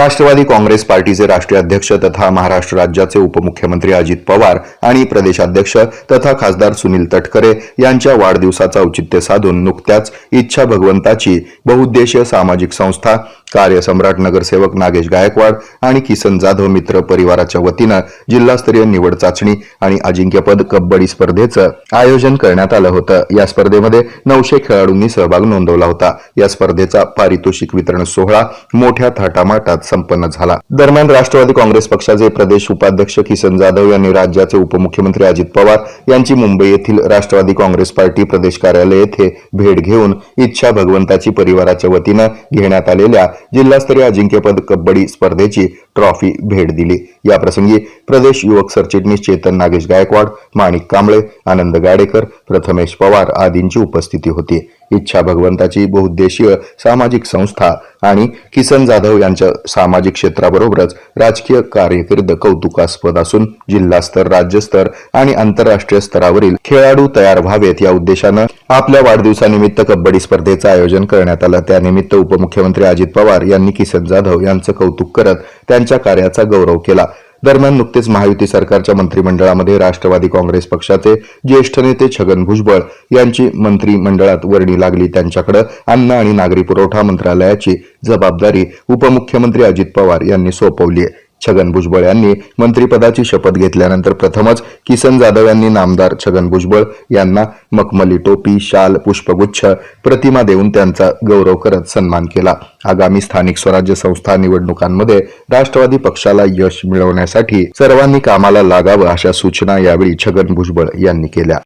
राष्ट्रवादी काँग्रेस पार्टीचे राष्ट्रीय अध्यक्ष तथा महाराष्ट्र राज्याचे उपमुख्यमंत्री अजित पवार आणि प्रदेशाध्यक्ष तथा खासदार सुनील तटकरे यांच्या वाढदिवसाचं औचित्य साधून नुकत्याच इच्छा भगवंताची बहुउद्देशीय सामाजिक संस्था कार्यसम्राट नगरसेवक नागेश गायकवाड आणि किसन जाधव मित्र परिवाराच्या वतीनं जिल्हास्तरीय निवड चाचणी आणि अजिंक्यपद कबड्डी स्पर्धेचं आयोजन करण्यात आलं होतं. या स्पर्धेमध्ये नऊशे खेळाडूंनी सहभाग नोंदवला होता. या स्पर्धेचा पारितोषिक वितरण सोहळा मोठ्या थाटामाटात संपन्न झाला. दरम्यान राष्ट्रवादी काँग्रेस पक्षाचे प्रदेश उपाध्यक्ष किसन जाधव यांनी राज्याचे उपमुख्यमंत्री अजित पवार यांची मुंबई येथील राष्ट्रवादी काँग्रेस पार्टी प्रदेश कार्यालय येथे भेट घेऊन इच्छा भगवंताची परिवाराच्या वतीनं घेण्यात आलेल्या जिल्हास्तरीय अजिंक्यपद कबड्डी स्पर्धेची ट्रॉफी भेट दिली. याप्रसंगी प्रदेश युवक सरचिटणीस चेतन नागेश गायकवाड माणिक कांबळे आनंद गाडेकर प्रथमेश पवार आदींची उपस्थिती होती. इच्छा भगवंताची बहुउद्देशीय सामाजिक संस्था आणि किसन जाधव यांच्या सामाजिक क्षेत्राबरोबरच राजकीय कार्यकिर्द कौतुकास्पद असून जिल्हास्तर राज्यस्तर आणि आंतरराष्ट्रीय स्तरावरील खेळाडू तयार व्हावेत या उद्देशानं आपल्या वाढदिवसानिमित्त कबड्डी स्पर्धेचं आयोजन करण्यात आलं. त्यानिमित्त उपमुख्यमंत्री अजित पवार यांनी किसन जाधव यांचं कौतुक करत त्यांच्या कार्याचा गौरव केला. दरम्यान नुकतेच महायुती सरकारच्या मंत्रिमंडळामध्ये राष्ट्रवादी काँग्रेस पक्षाचे ज्येष्ठ नेते छगन भुजबळ यांची मंत्रिमंडळात वर्णी लागली. त्यांच्याकडे अन्न आणि नागरी पुरवठा मंत्रालयाची जबाबदारी उपमुख्यमंत्री अजित पवार यांनी सोपवली आहे छगन भुजबळ यांनी मंत्रिपदाची शपथ घेतल्यानंतर प्रथमच किसन जाधव यांनी नामदार छगन भुजबळ यांना मखमली टोपी शाल पुष्पगुच्छ प्रतिमा देऊन त्यांचा गौरव करत सन्मान केला. आगामी स्थानिक स्वराज्य संस्था निवडणुकांमध्ये राष्ट्रवादी पक्षाला यश मिळवण्यासाठी सर्वांनी कामाला लागावं अशा सूचना यावेळी छगन भुजबळ यांनी केल्या.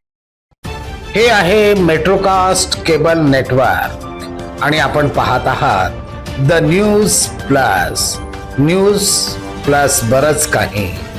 हे आहे मेट्रोकास्ट केबल नेटवर्क. आणि आपण पाहत आहात the News Plus. News Plus बरंच काही.